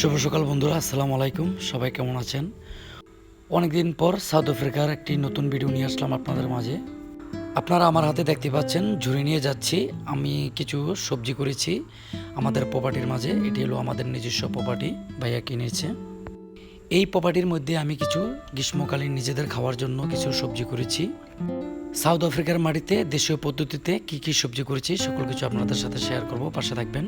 শুভ সকাল বন্ধুরা, আসসালামু আলাইকুম। সবাই কেমন আছেন? অনেকদিন পর সাউথ আফ্রিকার একটি নতুন ভিডিও নিয়ে আসলাম আপনাদের মাঝে। আপনারা আমার হাতে দেখতে পাচ্ছেন, ঝুড়ি নিয়ে যাচ্ছি। আমি কিছু সবজি করেছি আমাদের প্রপার্টির মাঝে। এটি হলো আমাদের নিজস্ব প্রপার্টি ভাইয়া কিনেছে। এই প্রপার্টির মধ্যে আমি কিছু গ্রীষ্মকালীন নিজেদের খাওয়ার জন্য কিছু সবজি করেছি। সাউথ আফ্রিকার মাটিতে দেশীয় পদ্ধতিতে কি কি সবজি করেছি, সকল কিছু আপনাদের সাথে শেয়ার করব। পাশে থাকবেন।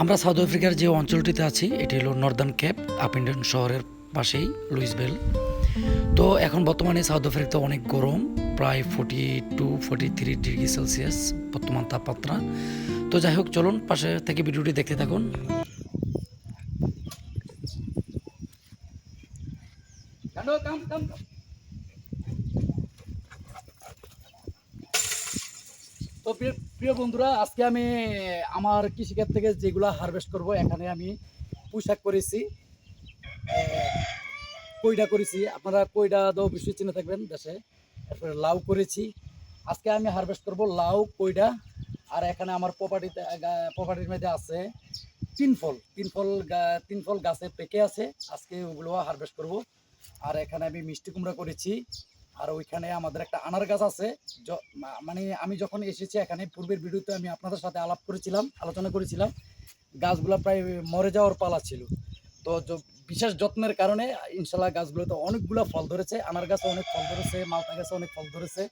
আমরা সাউথ আফ্রিকার যে অঞ্চলটিতে আছি, এটি হলো নর্দার্ন ক্যাপ আপ ইন্ডিয়ান শহরের পাশেই লুইসবেল তো এখন বর্তমানে সাউথ আফ্রিকাতে অনেক গরম, প্রায় forty two forty three degree Celsius বর্তমান তাপমাত্রা। তো যাই হোক, চলুন পাশে থেকে ভিডিওটি দেখতে থাকুন তো প্রিয় প্রিয় বন্ধুরা, আজকে আমি আমার কৃষিকাজ থেকে যেগুলো হারভেস্ট করব, এখানে আমি পোশাক করেছি কইডা করেছি। আপনারা কইডা তো অবশ্যই চিনে থাকবেন দেশে। তারপরে লাউ করেছি। আজকে আমি হারভেস্ট করব লাউ কইডা আর এখানে আমার প্রপার্টিতে প্রপার্টির মধ্যে আছে তিন ফল তিন ফল তিন ফল গাছে পেকে আছে। আজকে ওগুলো হারভেস্ট করব। আর এখানে আমি মিষ্টি কুমড়া করেছি। আর ওইখানে আমাদের একটা আনার গাছ আছে। মানে আমি যখন এসেছি এখানে, পূর্বের ভিডিওতে আমি আপনাদের সাথে আলাপ করেছিলাম, আলোচনা করেছিলাম। গাছগুলো প্রায় মরে যাওয়ার পালা ছিল। তো বিশেষ যত্নের কারণে ইনশাল্লাহ গাছগুলোতে অনেকগুলো ফল ধরেছে। আনার গাছে অনেক ফল ধরেছে, মালটা গাছে অনেক ফল ধরেছে।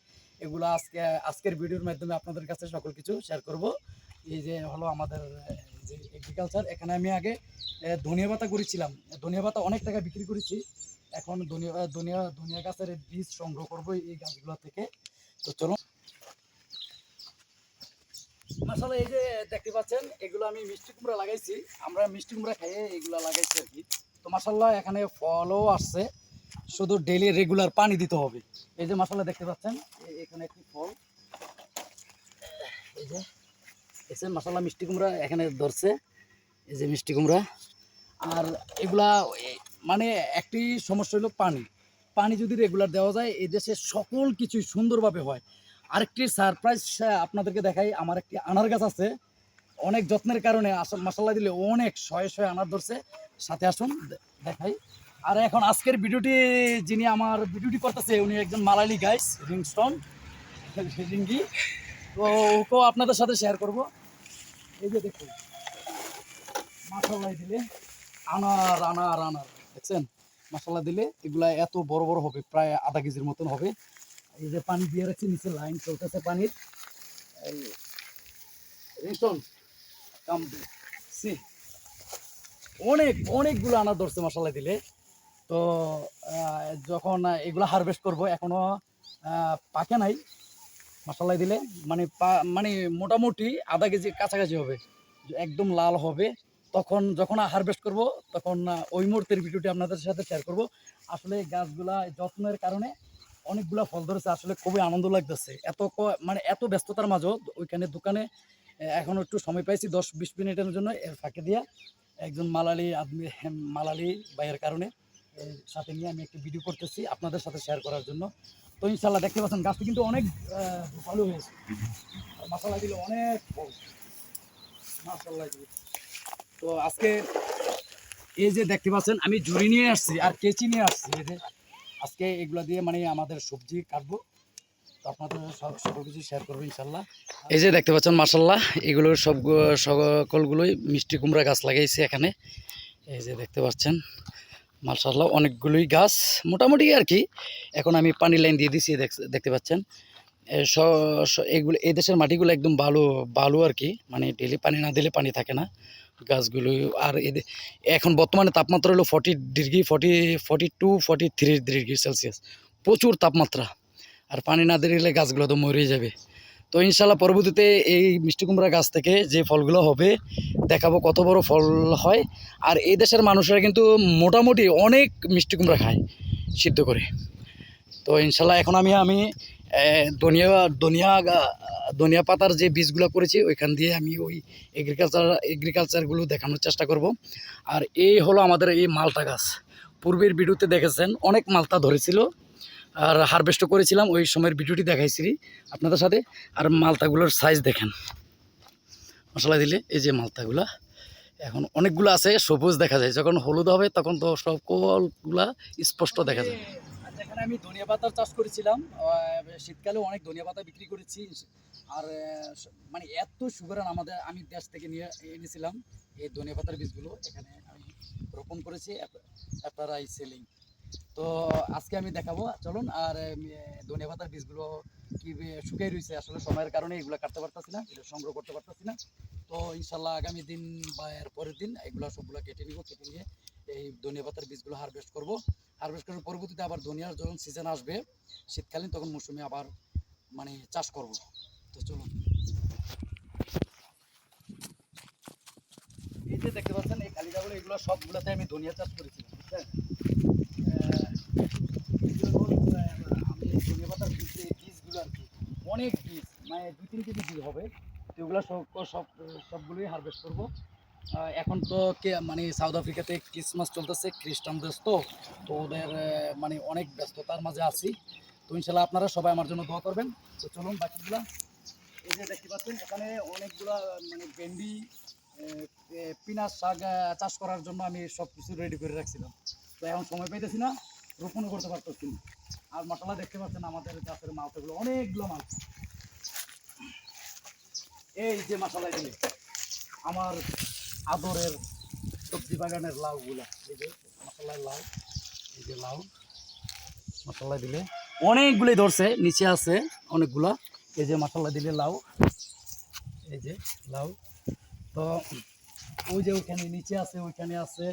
এগুলো আজকে, আজকের ভিডিওর মাধ্যমে আপনাদের কাছে সকল কিছু শেয়ার করব। এই যে হলো আমাদের যে এগ্রিকালচার এখানে আমি আগে ধনিয়া পাতা করেছিলাম। ধনিয়া পাতা অনেক টাকা বিক্রি করেছি। এখন দুনিয়া দুনিয়া দুনিয়া গাছের বীজ সংগ্রহ করব এই গাছগুলো থেকে। তো চলো মাসালা এই যে দেখতে পাচ্ছেন, এগুলো আমি মিষ্টি কুমড়া লাগাইছি। আমরা মিষ্টি কুমড়া খাইয়ে এগুলো লাগাইছি আর কি। তো মাসাল্লাহ এখানে ফলও আসছে। শুধু ডেলি রেগুলার পানি দিতে হবে। এই যে মাসাল্লাহ দেখতে পাচ্ছেন এখানে একটি ফল। এই যে এসে মাসাল্লাহ মিষ্টি কুমড়া এখানে ধরছে। এই যে মিষ্টি কুমড়া। আর এগুলা মানে একটি সমস্যা হলো পানি। পানি যদি রেগুলার দেওয়া যায়, এই দেশে সকল কিছুই সুন্দরভাবে হয়। আরেকটি সারপ্রাইজ আপনাদেরকে দেখাই, আমার একটি আনার গাছ আছে। অনেক যত্নের কারণে আসল মশলা দিলে অনেক শয়ে শয়ে আনার ধরছে। সাথে আসুন দেখাই। আর এখন আজকের ভিডিওটি যিনি আমার ভিডিওটি করতেছে, উনি একজন মালালি গাইস রিংস্টন রিঙ্গি। তো ওকেও আপনাদের সাথে শেয়ার করব। এই যে দেখুন মাসাল্লাই দিলে আনার আনার আনার। দেখছেন? মশলা দিলে এগুলা এত বড় বড় হবে, প্রায় আধা কেজির মতন হবে। এই যে পানি দিয়ে রাখছি, নিচে লাইন চলতেছে পানির। অনেক, অনেকগুলো আনা ধরছে মশলা দিলে। তো যখন এগুলো হারভেস্ট করব, এখনও পাকে নাই মশলাই দিলে। মানে মানে মোটামুটি আধা কেজি কাছাকাছি হবে। একদম লাল হবে। তখন যখন হারভেস্ট করব, তখন ওই মুহূর্তের ভিডিওটি আপনাদের সাথে শেয়ার করব। আসলে গাছগুলা যত্নের কারণে অনেকগুলা ফল ধরেছে, আসলে খুবই আনন্দ লাগতেছে। এত মানে এত ব্যস্ততার মাঝেও ওইখানে দোকানে এখন একটু সময় পাইছি দশ বিশ মিনিটের জন্য এর ফাঁকে দিয়া একজন মালালি আদমি মালালি ভাইয়ের কারণে সাথে নিয়ে আমি একটি ভিডিও করতেছি আপনাদের সাথে শেয়ার করার জন্য। তো ইনশাল্লাহ দেখতে পাচ্ছেন, গাছটি কিন্তু অনেক ভালো হয়েছে। মশলা দিলে অনেক ফল। মাসাল্লাহ তো আজকে এই যে দেখতে পাচ্ছেন, আমি ঝুড়ি নিয়ে আসছি আর কেচি নিয়ে আসছি। এই যে আজকে এগুলো দিয়ে মানে আমাদের সবজি কাটবো। তো আপনাদের সব কিছু শেয়ার করব ইনশাল্লাহ এই যে দেখতে পাচ্ছেন মার্শাল্লাহ এগুলোর সব সকলগুলোই মিষ্টি কুমড়া গাছ লাগাইছি এখানে। এই যে দেখতে পাচ্ছেন মার্শাল্লাহ অনেকগুলোই গাছ। মোটামুটি আর কি, এখন আমি পানি লাইন দিয়ে দিছি, দেখ- দেখতে পাচ্ছেন। এগুলো, এই দেশের মাটিগুলো একদম ভালো ভালো আর কি মানে ডেলি পানি না দিলে পানি থাকে না। গাছগুলো, আর এখন বর্তমানে তাপমাত্রা হলো forty degree forty forty two forty three degree Celsius প্রচুর তাপমাত্রা, আর পানি না দিলে গাছগুলো তো মরে যাবে। তো ইনশাল্লাহ পরবর্তীতে এই মিষ্টি কুমড়া গাছ থেকে যে ফলগুলো হবে, দেখাবো কত বড় ফল হয়। আর এই দেশের মানুষরা কিন্তু মোটামুটি অনেক মিষ্টি কুমড়া খায়, সিদ্ধ করে। তো ইনশাল্লাহ এখন আমি আমি ধনিয়া ধনিয়া ধনিয়া পাতার যে বীজগুলো করেছি, ওইখান দিয়ে আমি ওই এগ্রিকালচার এগ্রিকালচারগুলো দেখানোর চেষ্টা করব। আর এই হলো আমাদের এই মালটা গাছ। পূর্বের ভিডিওতে দেখেছেন, অনেক মালতা ধরেছিল, আর হারভেস্টও করেছিলাম, ওই সময়ের ভিডিওটি দেখাইছি আপনাদের সাথে। আর মালতাগুলোর সাইজ দেখেন। মশলা দিলে এই যে মালটাগুলা, এখন অনেকগুলো আছে, সবুজ দেখা যায়। যখন হলুদ হবে, তখন তো সকলগুলা স্পষ্ট দেখা যায়। এখানে আমি ধনিয়া পাতার চাষ করেছিলাম। শীতকালে অনেক ধনিয়া পাতা বিক্রি করেছি। আর মানে এত সুগারান আমাদের, আমি দেশ থেকে নিয়ে এনেছিলাম এই ধনিয়া পাতার বীজগুলো। এখানে আমি রোপণ করেছি আপনারা এই সেলিং। তো আজকে আমি দেখাবো। চলুন, আর ধনিয়া পাতার বীজগুলো কি শুকিয়ে রয়েছে আসলে সময়ের কারণে এগুলো কাটতে পারতেছি না, এগুলো সংগ্রহ করতে পারতেছি না। তো ইনশাল্লাহ আগামী দিন বা এর পরের দিন এগুলো সবগুলো কেটে নিব, কেটে নিয়ে এই ধনিয়া পাতার বীজগুলো হারভেস্ট করব। হারভেস্ট করার পরবর্তীতে আবার ধনিয়ার যখন সিজন আসবে, শীতকালীন তখন মৌসুমে আবার মানে চাষ করব। তো চলুন। এই যে দেখতে পাচ্ছেন, এই জায়গাগুলো এগুলো সবগুলোতে আমি ধনিয়া চাষ করেছি বুঝছেন আমি ধনিয়া পাতার বীজ বীজগুলো আর কি, অনেক বীজ মানে দু তিন কেজি বীজ হবে এগুলো সব সব, সবগুলোই হারভেস্ট করব। এখন তো কে মানে সাউথ আফ্রিকাতে ক্রিসমাস চলতেছে খ্রিস্টানদের তো তো ওদের মানে অনেক ব্যস্ততার মাঝে আছি। তো ইনশাল্লাহ আপনারা সবাই আমার জন্য দোয়া করবেন। তো চলুন, বাকিগুলা, এই যে দেখতে পাচ্ছেন, এখানে অনেকগুলা মানে ভেন্ডি পিনাস শাক চাষ করার জন্য আমি সব কিছু রেডি করে রাখছিলাম। তো এখন সময় পাইতেছি না, রোপণও করতে পারতেছি না। আর মশলা দেখতে পাচ্ছেন আমাদের গাছের মালটাগুলো, অনেকগুলো মাল। এই যে দিলে আমার আদরের সবজি বাগানের লাউগুলা। এই যে মশলায় লাউ, এই যে লাউ। মশলা দিলে অনেকগুলোই ধরছে, নিচে আছে অনেকগুলা। এই যে মশলা দিলে লাউ, এই যে লাউ। তো ওই যে ওইখানে নিচে আছে, ওইখানে আছে।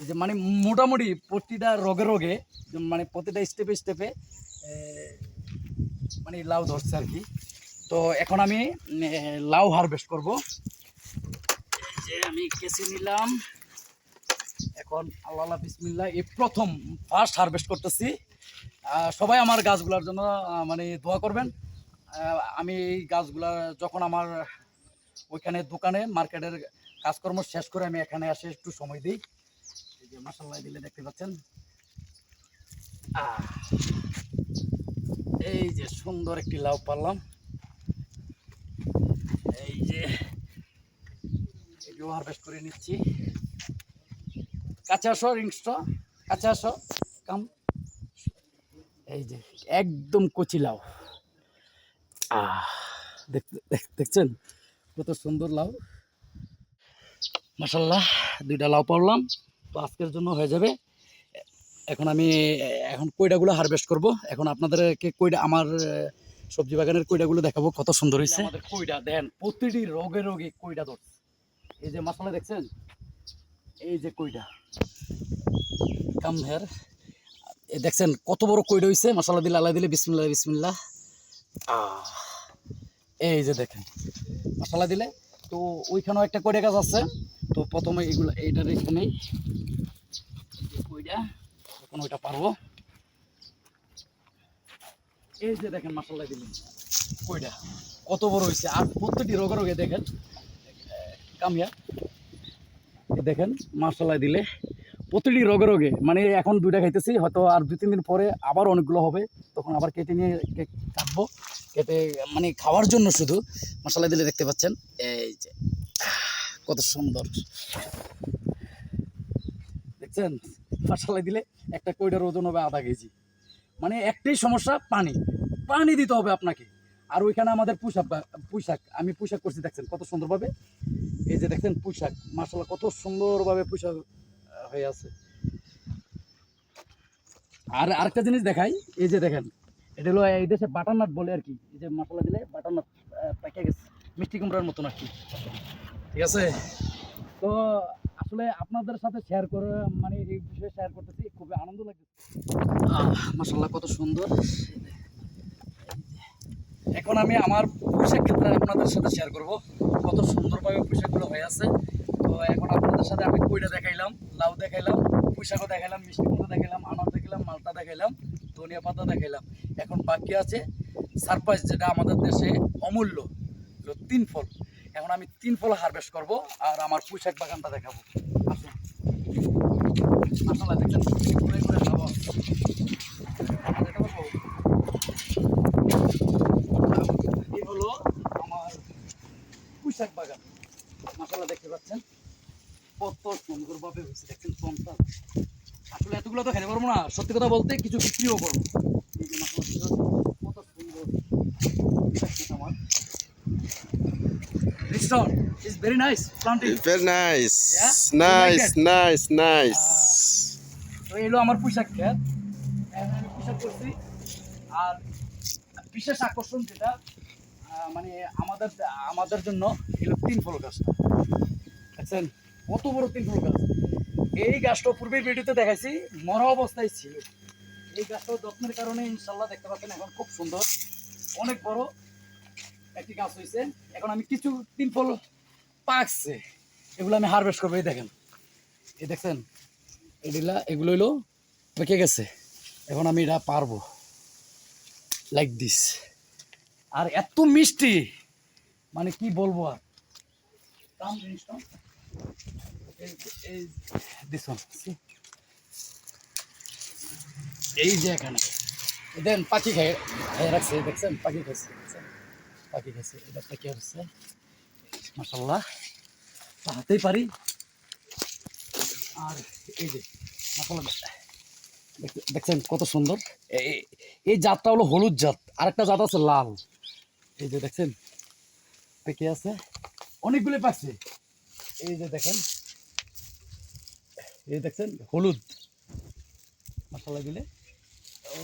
এই যে মানে মোটামুটি প্রতিটা রোগে রোগে মানে প্রতিটা স্টেপে স্টেপে মানে লাউ ধরছে আর কি। তো এখন আমি লাউ হারভেস্ট করব। যে আমি কেসি নিলাম। এখন আল্লাহ বিসমিল্লা এই প্রথম ফার্স্ট হারভেস্ট করতেছি। সবাই আমার গাছগুলোর জন্য মানে দোয়া করবেন। আমি এই গাছগুলা যখন আমার ওইখানে দোকানে, মার্কেটের কাজকর্ম শেষ করে আমি এখানে আসে একটু সময় দিই। এই যে মাসাল্লাহ দিলে দেখতে পাচ্ছেন। এই যে সুন্দর একটি লাউ পারলাম এই যে হারভেস্ট করে নিচ্ছি। কাছে আসো, রিংসটা। কাছে আসো। কাম। এই যে, একদম কচি লাউ। আহ, দেখ- দেখ- দেখছেন? কত সুন্দর লাউ। মাসাল্লাহ দুইটা লাউ পারলাম তো আজকের জন্য হয়ে যাবে। এখন আমি, এখন কইডাগুলো হারভেস্ট করব? এখন আপনাদেরকে কইডা আমার সবজি বাগানের কইডাগুলো দেখাবো। কত সুন্দর হয়েছে। আমাদের কইডা দেন, প্রতিটি রোগে রোগে কইডা ধরছে? এই যে মশলা দেখছেন? এই যে কইটা। কাম এই দেখছেন কত বড় কইডা হয়েছে মশলা দিলে আলাই দিলে বিসমিল্লা বিসমিল্লা এই যে দেখেন। মশলা দিলে, তো ওইখানেও একটা কইডা গাছ আছে। তো প্রথমে এগুলো এইটা রেখে নেই এখন ওইটা পারব। এই যে দেখেন মশলা দিলেন কইটা। কত বড় হয়েছে আর প্রত্যেকটি রোগে রোগে দেখেন কামিয়া দেখেন মশলা দিলে। প্রতিটি রোগে রোগে মানে এখন দুইটা খাইতেছি, হয়তো আর দুই, তিন দিন পরে আবার অনেকগুলো হবে। তখন আবার কেটে নিয়ে কাটবো। কেটে মানে খাওয়ার জন্য শুধু। মশলা দিলে দেখতে পাচ্ছেন, এই যে কত সুন্দর। দেখছেন? মশলা দিলে একটা কইটার ওজন হবে আধা কেজি। মানে একটাই সমস্যা, পানি। পানি দিতে হবে আপনাকে। আর ওইখানে আমাদের পোশাক পোশাক, আমি পোশাক করছি, দেখছেন কত সুন্দরভাবে? এই যে দেখছেন পোশাক মাসাল্লাহ কত সুন্দরভাবে পোশাক হয়ে আছে। আর আরেকটা জিনিস দেখাই, এই যে দেখেন, এটা হলো এই দেশে বাটার নাট বলে আর কি, এই যে মশলা দিলে বাটার নাট পেকে গেছে, মিষ্টি কুমড়ার মতন আর কি। ঠিক আছে? তো আসলে আপনাদের সাথে শেয়ার করে মানে এই বিষয়ে শেয়ার করতেছি, খুবই আনন্দ লাগছে মাসাল্লাহ কত সুন্দর। এখন আমি আমার পোশাক ক্ষেত্রে আপনাদের সাথে শেয়ার করব। কত সুন্দরভাবে পোশাকগুলো হয়ে আছে। তো এখন আপনাদের সাথে আমি কইটা দেখাইলাম, লাউ দেখাইলাম পোশাকও দেখাইলাম মিষ্টি কুমড়ো দেখাইলাম, আনার দেখাইলাম, মালটা দেখাইলাম, ধনিয়া পাতা দেখাইলাম। এখন বাকি আছে সারপ্রাইজ যেটা আমাদের দেশে অমূল্য তিন ফল। এখন আমি তিন ফল হারভেস্ট করব আর আমার পোশাক বাগানটা দেখাবো। আসুন। আসলে দেখছেন ঘুরে ঘুরে খাব দেখাবো? এই হলো আমার পুঁইশাক বাগান মশলা দেখতে পাচ্ছেন কত সুন্দর ভাবে হয়েছে দেখছেন পঞ্চাশ আসলে এতগুলো তো খেতে পারব না। সত্যি কথা বলতে কিছু বিক্রিও করব। এই যে কত সুন্দর। আমার Richard is very nice planting. It's very nice. Yeah? Like Nice, nice, nice. তো এলো আমার পোশাক খেত। আমি পোশাক করছি আর বিশেষ আকর্ষণ যেটা মানে আমাদের আমাদের জন্য এলো তিন ফল গাছটা দেখছেন? কত বড় তিন ফল গাছ। এই গাছটা পূর্বের ভিডিওতে দেখাইছি, মরা অবস্থায় ছিল। এই গাছটা যত্নের কারণে ইনশাল্লাহ দেখতে পাচ্ছেন এখন খুব সুন্দর, অনেক বড় একটি গাছ হয়েছে এখন আমি কিছু তিন ফল পাকছে, এগুলো আমি হারভেস্ট করব, এই দেখেন। এই দেখছেন এগুলা এগুলো হইল পেকে গেছে। এখন আমি এটা পারব লাইক দিস আর এত মিষ্টি মানে কি বলব আর? দাম জিনিসটা। এই this one, see? এই যে এখানে। দেন পাখি খাই রাখছে দেখছেন? পাখি? পাখি এটা পাখি হচ্ছে পারি। আর এই যে মাসাল্লাহ দেখছেন কত সুন্দর? এই জাতটা হলো হলুদ জাত আরেকটা জাত আছে লাল। এই যে দেখছেন? পেকে আছে? অনেকগুলো পাকছে এই যে দেখেন এই দেখছেন হলুদ। মশলা দিলে। ও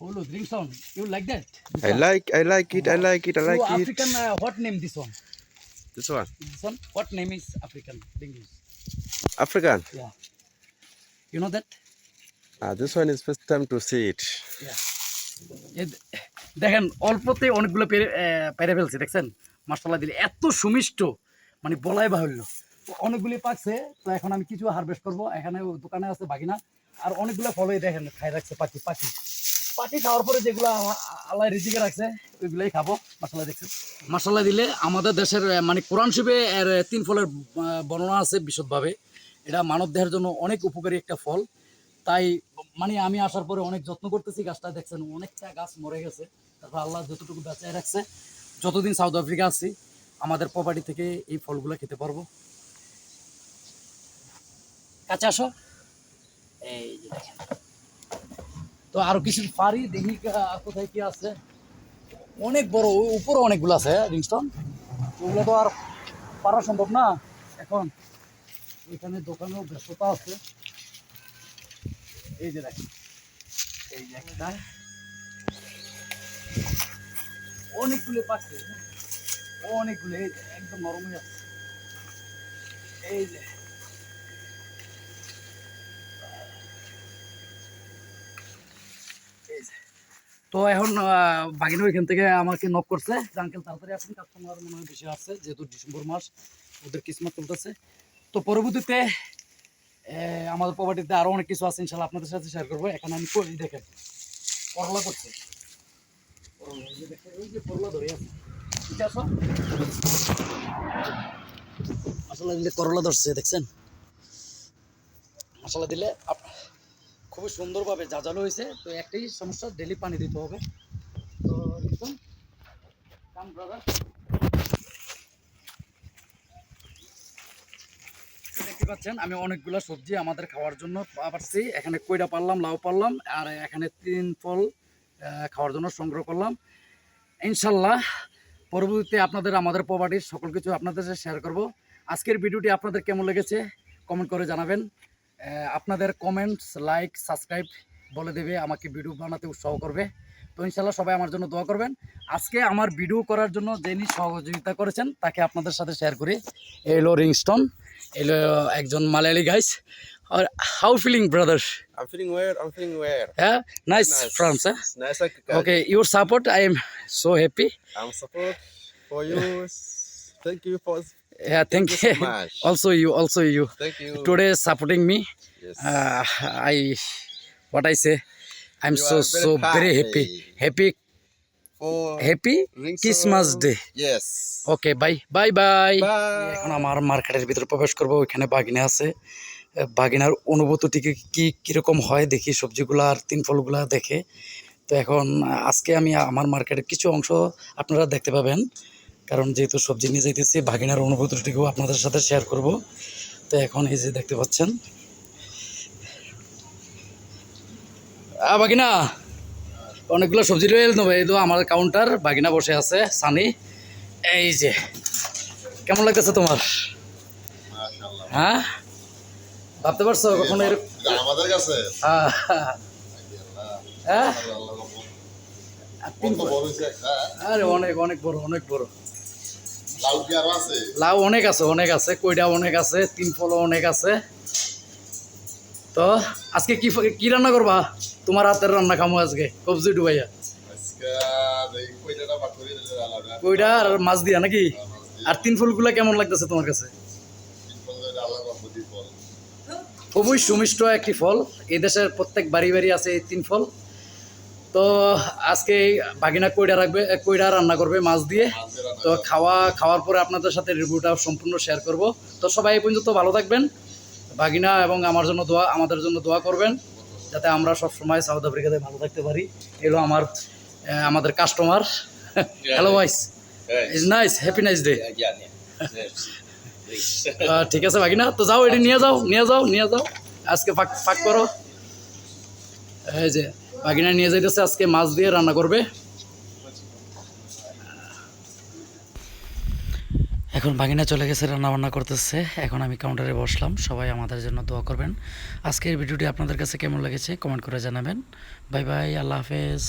হলুদ রিংসন you like that I like, I like it, I like it, I like it. African what name this one This one, this one what name is African English African. Yeah you know that Ah, this one is first time to see it. এ দেখেন অল্পতে অনেকগুলো পেরে পেরে ফেলছে দেখছেন? মশলা দিলে এত সুমিষ্ট মানে বলাই বাহুল্য। অনেকগুলি পাকছে, তো এখন আমি কিছু হারভেস্ট করব। এখানে দোকানে আছে বাগিনা। আর অনেকগুলো ফলই দেখেন, খাই রাখছে পাখি পাখি। পাখি খাওয়ার পরে যেগুলো আল্লাহ রিজিকে রাখছে, ওইগুলোই খাব। মশলা দেখছেন। মশলা দিলে আমাদের দেশের মানে কোরআন শিবে এর তিন ফলের বর্ণনা আছে বিশদভাবে। এটা মানব দেহের জন্য অনেক উপকারী একটা ফল। তাই মানে আমি আসার পরে অনেক যত্ন করতেছি, গাছটা দেখছেন, অনেকটা গাছ মরে গেছে। তারপর আল্লাহ যতটুকু বাঁচায় রাখছে, যতদিন সাউথ আফ্রিকা আছি, আমাদের প্রপার্টি থেকে এই ফলগুলো খেতে পারব। কাছে আসো। এই যে দেখেন। তো আরও কিছু পারি, দেখি কোথায় কি আছে। অনেক বড়, উপরে অনেকগুলো আছে, রিংস্টন। ওগুলো তো আর পারা সম্ভব না। এখন এখানে দোকানেও ব্যস্ততা আছে। এই যে দেখেন। এই যে একটা। অনেকগুলো পাচ্ছে। অনেকগুলো, এই একদম নরম হয়ে আছে এই যে। তো এখন বাগিনা ওইখান থেকে আমাকে নক করছে। যে আঙ্কেল তাড়াতাড়ি আসুন কাস্টমার মনে হয় বেশি আসছে যেহেতু ডিসেম্বর মাস, ওদের কিসমত চলতেছে। তো পরবর্তীতে আমাদের প্রপার্টিতে আরও অনেক কিছু আছে ইনশাল্লাহ আপনাদের সাথে শেয়ার করব। এখানে আমি করি দেখেন, করলা করছে। আছে। আছে? মশলা দিলে করলা ধরছে, দেখছেন? মশলা দিলে খুবই সুন্দরভাবে জাজালো হয়েছে। তো একটাই সমস্যা ডেলি পানি দিতে হবে। তো দেখুন দেখতে পাচ্ছেন, আমি অনেকগুলো সবজি আমাদের খাওয়ার জন্য পারছি। এখানে কইটা পারলাম, লাউ পারলাম, আর এখানে তিন ফল খাওয়ার জন্য সংগ্রহ করলাম। ইনশাল্লাহ পরবর্তীতে আপনাদের, আমাদের প্রপার্টির সকল কিছু আপনাদের সাথে শেয়ার করব। আজকের ভিডিওটি আপনাদের কেমন লেগেছে কমেন্ট করে জানাবেন। আপনাদের কমেন্টস লাইক সাবস্ক্রাইব বলে দেবে আমাকে ভিডিও বানাতে উৎসাহ করবে। তো ইনশাল্লাহ সবাই আমার জন্য দোয়া করবেন। আজকে আমার ভিডিও করার জন্য যিনি সহযোগিতা করেছেন তাকে আপনাদের সাথে শেয়ার করি। এলো রিংস্টন এলো একজন Malayali guys R how feeling brother I'm feeling weird, I'm feeling weird. হ্যাঁ? Nice Nice. হ্যাঁ? Nice like okay your support I am so happy I'm support for you. Thank you for হ্যাঁ thank you you so much. Also you also you thank you. Today supporting me Yes. uh, I what I say I'm You so very so very happy happy. happy for happy Christmas day Yes. Okay bye bye bye Bye. এখন আমার মার্কেটের ভিতরে প্রবেশ করব ওইখানে বাগিনা আছে বাগিনার অনুভূতি কি কীরকম হয় দেখি সবজিগুলো আর তিন ফলগুলা দেখে তো এখন আজকে আমি আমার মার্কেটের কিছু অংশ আপনারা দেখতে পাবেন কারণ যেহেতু সবজি নিয়ে যাইতেছি ভাগিনার অনুভূতিটিকেও আপনাদের সাথে শেয়ার করব। তো এখন এই যে দেখতে পাচ্ছেন। আ বাগিনা অনেকগুলো সবজি রয়ে এলো ভাই তো আমার কাউন্টার বাগিনা বসে আছে সানি। এই যে কেমন লাগতেছে তোমার? হ্যাঁ? ভাবতে পারছ কখনো এর এটা আমাদের কাছে। হ্যাঁ। হ্যাঁ? একটা আরে অনেক অনেক বড় অনেক বড়। লাউ কি আরও আছে? লাউ অনেক আছে অনেক আছে কইডা অনেক আছে তিন ফলও অনেক আছে। তো আজকে কি কি রান্না করবা? তোমার হাতের রান্না খামো আজকে কবজি ডুবাইয়া কইডা আর মাছ দিয়া নাকি? আর তিন ফুলগুলা কেমন লাগতেছে তোমার কাছে? খুবই সুমিষ্ট একটি ফল। এই দেশের প্রত্যেক বাড়ি বাড়ি আছে এই তিন ফল। তো আজকে এই বাগিনা কইডা রাখবে কইডা রান্না করবে মাছ দিয়ে। তো খাওয়া খাওয়ার পরে আপনাদের সাথে রিভিউটা সম্পূর্ণ শেয়ার করব। তো সবাই এই পর্যন্ত ভালো থাকবেন। বাগিনা এবং আমার জন্য দোয়া আমাদের জন্য দোয়া করবেন যাতে আমরা সব সময় সাউথ আফ্রিকাতে ভালো থাকতে পারি। এলো আমার আমাদের customer hello vice is nice happy nice day ঠিক আছে বাগিনা তো যাও এটি নিয়ে যাও নিয়ে যাও নিয়ে যাও। আজকে ফাঁক ফাঁক করো। এই যে বাগিনা নিয়ে যাইতেছে, আজকে মাছ দিয়ে রান্না করবে। এখন বাগিনা চলে গেছে, রান্নাবান্না করতেছে। এখন আমি কাউন্টারে বসলাম, সবাই আমাদের জন্য দোয়া করবেন। আজকের ভিডিওটি আপনাদের কাছে কেমন লেগেছে কমেন্ট করে জানাবেন। বাই বাই, আল্লাহ হাফেজ।